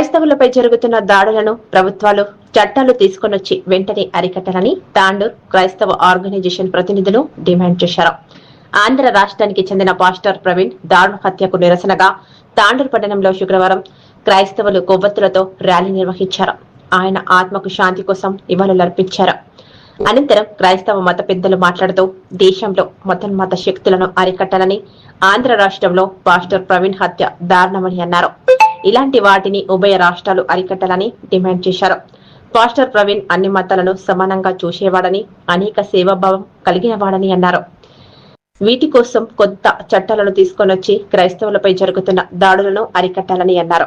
క్రైస్తవులపై జరుగుతున్న దాడులను ప్రభుత్వాలు చట్టాలు తీసుకొనొచ్చి వెంటనే అరికట్టాలని తాండూర్ క్రైస్తవ ఆర్గనైజేషన్ ప్రతినిధులు డిమాండ్ చేశారు. ఆంధ్ర రాష్ట్రానికి చెందిన పాస్టర్ ప్రవీణ్ దారుణ హత్యకు నిరసనగా తాండూర్ పట్టణంలో శుక్రవారం క్రైస్తవులు కొవ్వొత్తులతో ర్యాలీ నిర్వహించారు. ఆయన ఆత్మకు శాంతి కోసం నివాళులర్పించారు. అనంతరం క్రైస్తవ మత పెద్దలు మాట్లాడుతూ దేశంలో మతోన్మత శక్తులను అరికట్టాలని ఆంధ్ర రాష్ట్రంలో పాస్టర్ ప్రవీణ్ హత్య దారుణమని అన్నారు. ఇలాంటి వాటిని ఉభయ రాష్ట్రాలు అరికట్టాలని డిమాండ్ చేశారు. పాస్టర్ ప్రవీణ్ అన్ని మతాలను సమానంగా చూసేవాడని అనేక సేవాభావం కలిగినవాడని అన్నారు. వీటి కోసం కొత్త చట్టాలను తీసుకొనొచ్చి క్రైస్తవులపై జరుగుతున్న దాడులను అరికట్టాలని అన్నారు.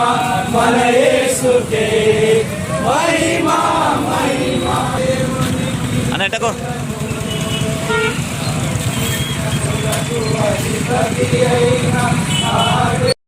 మహిమా మన యేసుకే మహిమా. క్రైస్తవులపై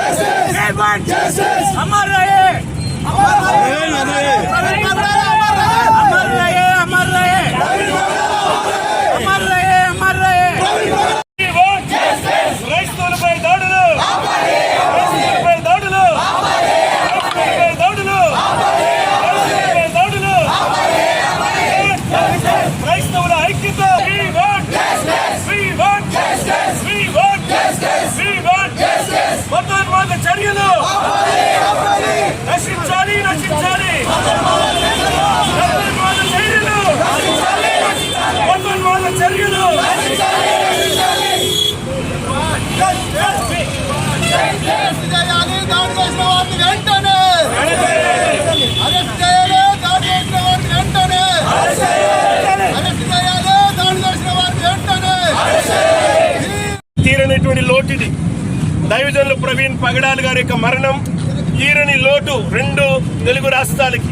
जय जय हमारा हमारा తీరనటువంటి లోటుది. దైవజనులు ప్రవీణ్ పగడాల్ గారి యొక్క మరణం తీరని లోటు రెండు తెలుగు రాష్ట్రాలకి.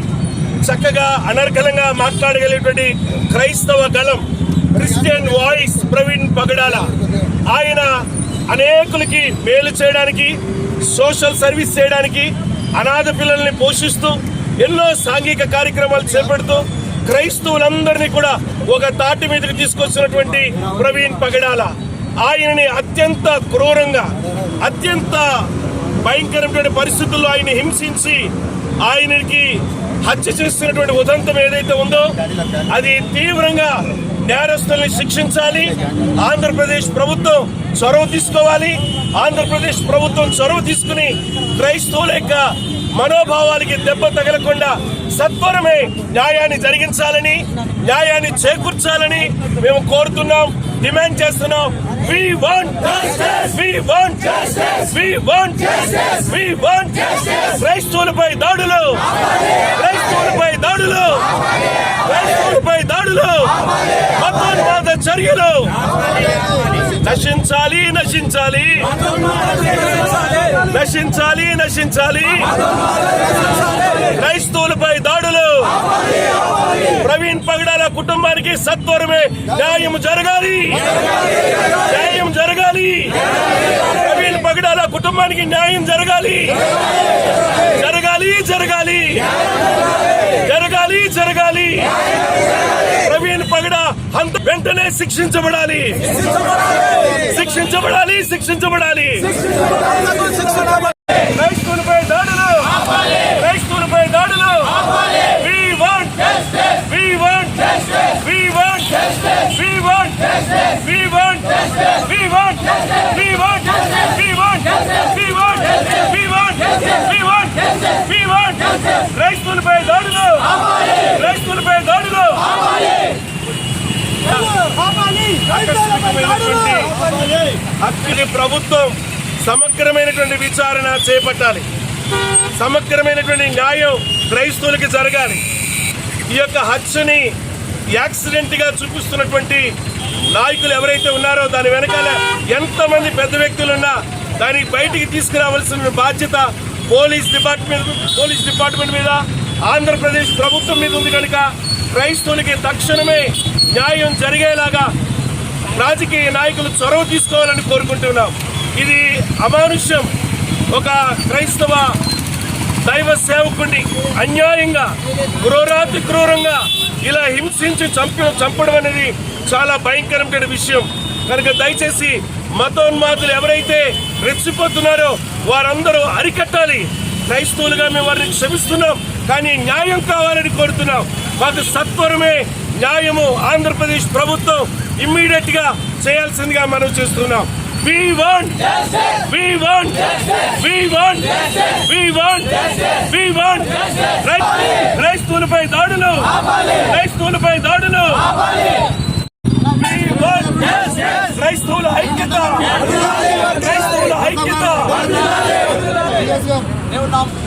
చక్కగా అనర్గళంగా మాట్లాడగలిగినటువంటి క్రైస్తవ గళం క్రిస్టియన్ వాయిస్ ప్రవీణ్ పగడాల. ఆయన అనేకులకి మేలు చేయడానికి సోషల్ సర్వీస్ చేయడానికి అనాథ పిల్లల్ని పోషిస్తూ ఎన్నో సాంఘిక కార్యక్రమాలు చేపడుతూ క్రైస్తవులందరినీ కూడా ఒక తాటి మీదకి తీసుకొచ్చినటువంటి ప్రవీణ్ పగడాల. ఆయనని అత్యంత క్రూరంగా అత్యంత భయంకరమైన పరిస్థితుల్లో ఆయన హింసించి ఆయనకి హత్య చేస్తున్నటువంటి ఉదంతం ఏదైతే ఉందో అది తీవ్రంగా నేరస్తుల్ని శిక్షించాలి. ఆంధ్రప్రదేశ్ ప్రభుత్వం చొరవ తీసుకోవాలి. ఆంధ్రప్రదేశ్ ప్రభుత్వం చొరవ తీసుకుని క్రైస్తవుల యొక్క మనోభావాలకి దెబ్బ తగలకుండా సత్వరమే న్యాయాన్ని జరిగించాలని న్యాయాన్ని చేకూర్చాలని మేము కోరుతున్నాం డిమాండ్ చేస్తున్నాం. వి want justice. We want justice. We want క్రైస్తవులపై దాడులు! క్రైస్తవులపై దాడులు! క్రైస్తవులపై దాడులు! మతోన్మాద చర్యలు! నశించాలి నశించాలి. నశించాలి నశించాలి. క్రైస్తవులపై దాడులు. ప్రవీణ్ పగడాల కుటుంబానికి సత్వరమే న్యాయం జరగాలి. న్యాయం జరగాలి. ప్రవీణ్ పగడాల కుటుంబానికి న్యాయం జరగాలి. జరగాలి జరగాలి. జరగాలి జరగాలి. వెంటనే శిక్షించబడాలి. శిక్షించబడాలి శిక్షించబడాలి. క్రైస్తవులపై దాడులు. క్రైస్తవులపై దాడులు. ఆకస్మికమైనటువంటి హక్కుని ప్రభుత్వం సమగ్రమైనటువంటి విచారణ చేపట్టాలి. సమగ్రమైనటువంటి న్యాయం క్రైస్తవులకి జరగాలి. ఈ యొక్క హత్యని యాక్సిడెంట్గా చూపిస్తున్నటువంటి నాయకులు ఎవరైతే ఉన్నారో దాని వెనకాల ఎంతమంది పెద్ద వ్యక్తులు ఉన్నా దాన్ని బయటికి తీసుకురావాల్సిన బాధ్యత పోలీస్ డిపార్ట్మెంట్ పోలీస్ డిపార్ట్మెంట్ మీద ఆంధ్రప్రదేశ్ ప్రభుత్వం మీద ఉంది కనుక క్రైస్తవులకి తక్షణమే న్యాయం జరిగేలాగా రాజకీయ నాయకులు చొరవ తీసుకోవాలని కోరుకుంటున్నాం. ఇది అమానుష్యం. ఒక క్రైస్తవ దైవ సేవకుడిని అన్యాయంగా క్రూరాతి క్రూరంగా ఇలా హింసించి చంపి చంపడం అనేది చాలా భయంకరమైన విషయం. కనుక దయచేసి మతోన్మాదులు ఎవరైతే రెచ్చిపోతున్నారో వారందరూ అరికట్టాలి. క్రైస్తవులుగా మేము వారిని క్షమిస్తున్నాం. కానీ న్యాయం కావాలని కోరుతున్నాం. మాకు సత్వరమే న్యాయము. ఆంధ్రప్రదేశ్ ప్రభుత్వం ఇమ్మీడియట్గా చేయాల్సిందిగా మనం చేస్తున్నాం. We want We want We want We want We want క్రైస్తవులపై దాడులు. క్రైస్తువులపై దాడులు. క్రైస్తవుల ఐక్యత. క్రైస్తవుల ఐక్యత.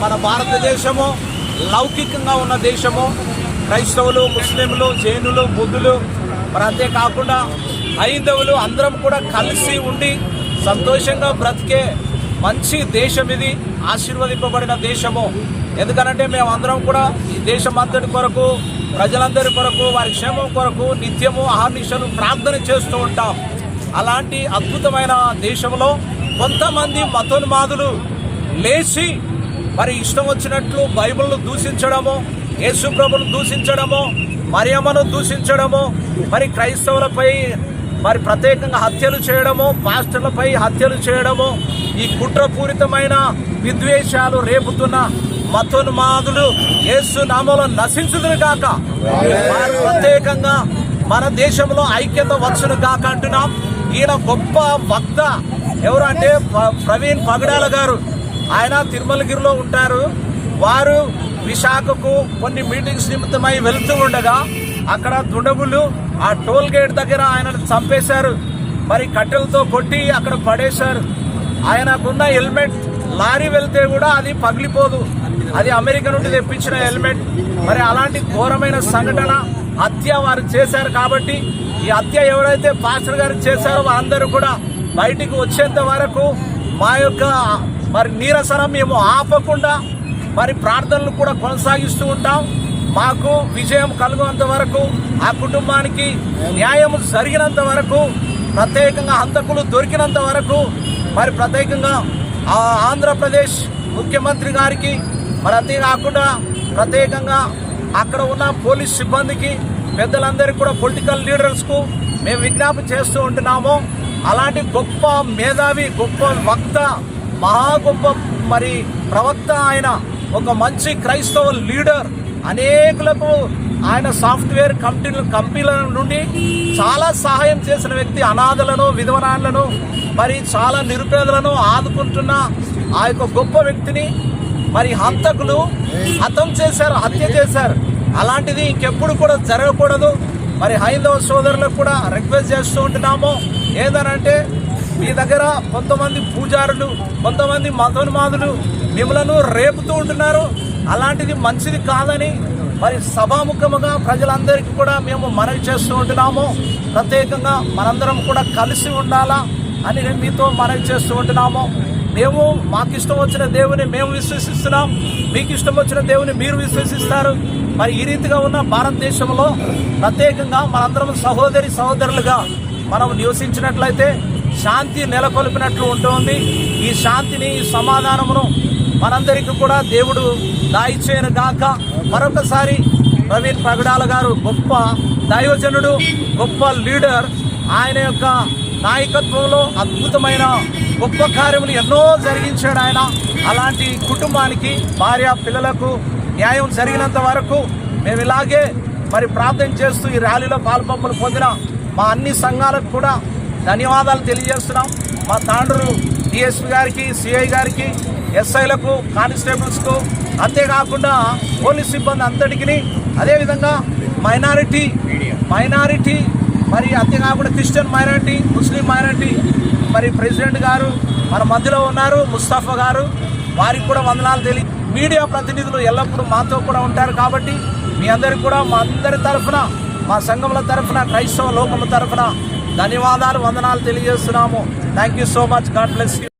మన భారతదేశము లౌకికంగా ఉన్న దేశము. క్రైస్తవులు ముస్లింలు జైనులు బుద్ధులు మరి అంతేకాకుండా హైందవులు అందరం కూడా కలిసి ఉండి సంతోషంగా బ్రతికే మంచి దేశం ఇది ఆశీర్వదింపబడిన దేశము. ఎందుకనంటే మేము అందరం కూడా ఈ దేశం అంతటి కొరకు ప్రజలందరి కొరకు వారి క్షేమం కొరకు నిత్యము అహర్నిశలు ప్రార్థన చేస్తూ ఉంటాం. అలాంటి అద్భుతమైన దేశంలో కొంతమంది మతోన్మాదులు లేచి మరి ఇష్టం వచ్చినట్లు బైబిల్ను దూషించడము యేసు ప్రభును దూషించడము మరియమ్మను దూషించడము మరి క్రైస్తవులపై మరి ప్రత్యేకంగా హత్యలు చేయడము పాస్టర్లపై హత్యలు చేయడము ఈ కుట్రపూరితమైన విద్వేషాలు రేపుతున్న మతోన్మాదులు యేసు నామంలో నశించుదురు కాక వారు ప్రత్యేకంగా మన దేశంలో ఐక్యత వచ్చును కాక అంటున్నాం. ఈయన గొప్ప వక్త. ఎవరు అంటే ప్రవీణ్ పగడాల గారు. ఆయన తిరుమలగిరిలో ఉంటారు. వారు విశాఖకు కొన్ని మీటింగ్స్ నిమిత్తమై వెళ్తూ ఉండగా అక్కడ దుండగులు ఆ టోల్ గేట్ దగ్గర ఆయనను చంపేశారు. మరి కట్టెలతో కొట్టి అక్కడ పడేశారు. ఆయనకున్న హెల్మెట్ లారీ వెళ్తే కూడా అది పగిలిపోదు. అది అమెరికా నుండి తెప్పించిన హెల్మెట్. మరి అలాంటి ఘోరమైన సంఘటన హత్య వారు చేశారు కాబట్టి ఈ హత్య ఎవరైతే పాస్టర్ గారు చేశారో వారందరూ కూడా బయటికి వచ్చేంత వరకు మా యొక్క మరి నీరసనం మేము ఆపకుండా మరి ప్రార్థనలు కూడా కొనసాగిస్తూ ఉంటాం. మాకు విజయం కలుగునంత వరకు ఆ కుటుంబానికి న్యాయం జరిగినంత వరకు ప్రత్యేకంగా హంతకులు దొరికినంత వరకు మరి ప్రత్యేకంగా ఆ ఆంధ్రప్రదేశ్ ముఖ్యమంత్రి గారికి మరి అంతేకాకుండా ప్రత్యేకంగా అక్కడ ఉన్న పోలీస్ సిబ్బందికి పెద్దలందరికీ కూడా పొలిటికల్ లీడర్స్కు మేము విజ్ఞాపన చేస్తూ ఉంటున్నాము. అలాంటి గొప్ప మేధావి గొప్ప వక్త మహా గొప్ప మరి ప్రవక్త ఆయన ఒక మంచి క్రైస్తవ లీడర్ అనేకులకు ఆయన సాఫ్ట్వేర్ కంపెనీ కంపెనీల నుండి చాలా సహాయం చేసిన వ్యక్తి అనాథలను విధవనాలను మరి చాలా నిరుపేదలను ఆదుకుంటున్న ఆ యొక్క గొప్ప వ్యక్తిని మరి హంతకులు హతం చేశారు హత్య చేశారు. అలాంటిది ఇంకెప్పుడు కూడా జరగకూడదు. మరి హైందవ సోదరులకు కూడా రిక్వెస్ట్ చేస్తూ ఉంటున్నాము. ఏదనంటే మీ దగ్గర కొంతమంది పూజారులు కొంతమంది మతోన్మాదులు మిమ్మలను రేపుతూ ఉంటున్నారు. అలాంటిది మంచిది కాదని మరి సభాముఖముగా ప్రజలందరికీ కూడా మేము మనవి చేస్తూ ఉంటున్నాము. ప్రత్యేకంగా మనందరం కూడా కలిసి ఉండాలా అని నేను మీతో మనవి చేస్తూ ఉంటున్నాము. మేము మాకు ఇష్టం వచ్చిన దేవుని మేము విశ్వసిస్తున్నాం. మీకు ఇష్టం వచ్చిన దేవుని మీరు విశ్వసిస్తారు. మరి ఈ రీతిగా ఉన్న భారతదేశంలో ప్రత్యేకంగా మనందరం సహోదరి సహోదరులుగా మనం నివసించినట్లయితే శాంతి నెలకొల్పినట్లు ఉంటుంది. ఈ శాంతిని ఈ సమాధానమును మనందరికీ కూడా దేవుడు దాయిచేయను గాక. మరొకసారి ప్రవీణ్ పగడాల గారు గొప్ప దైవజనుడు గొప్ప లీడర్. ఆయన యొక్క నాయకత్వంలో అద్భుతమైన గొప్ప కార్యములు ఎన్నో జరిగించాడు ఆయన. అలాంటి కుటుంబానికి భార్య పిల్లలకు న్యాయం జరిగినంత వరకు మేము ఇలాగే మరి ప్రార్థన చేస్తూ ఈ ర్యాలీలో పాల్పంపులు పొందిన మా అన్ని సంఘాలకు కూడా ధన్యవాదాలు తెలియజేస్తున్నాం. మా తాండ్రులు డిఎస్పీ గారికి సిఐ గారికి ఎస్ఐలకు కానిస్టేబుల్స్కు అంతేకాకుండా పోలీస్ సిబ్బంది అంతటికి అదేవిధంగా మైనారిటీ మైనారిటీ మరి అంతేకాకుండా క్రిస్టియన్ మైనారిటీ ముస్లిం మైనారిటీ మరి ప్రెసిడెంట్ గారు మన మధ్యలో ఉన్నారు ముస్తఫా గారు వారికి కూడా వందనాలు తెలియ మీడియా ప్రతినిధులు ఎల్లప్పుడూ మాతో కూడా ఉంటారు కాబట్టి మీ అందరికి కూడా మా అందరి తరఫున మా సంఘముల తరఫున క్రైస్తవ లోకముల తరఫున ధన్యవాదాలు వందనాలు తెలియజేస్తున్నాము. Thank you so much God bless you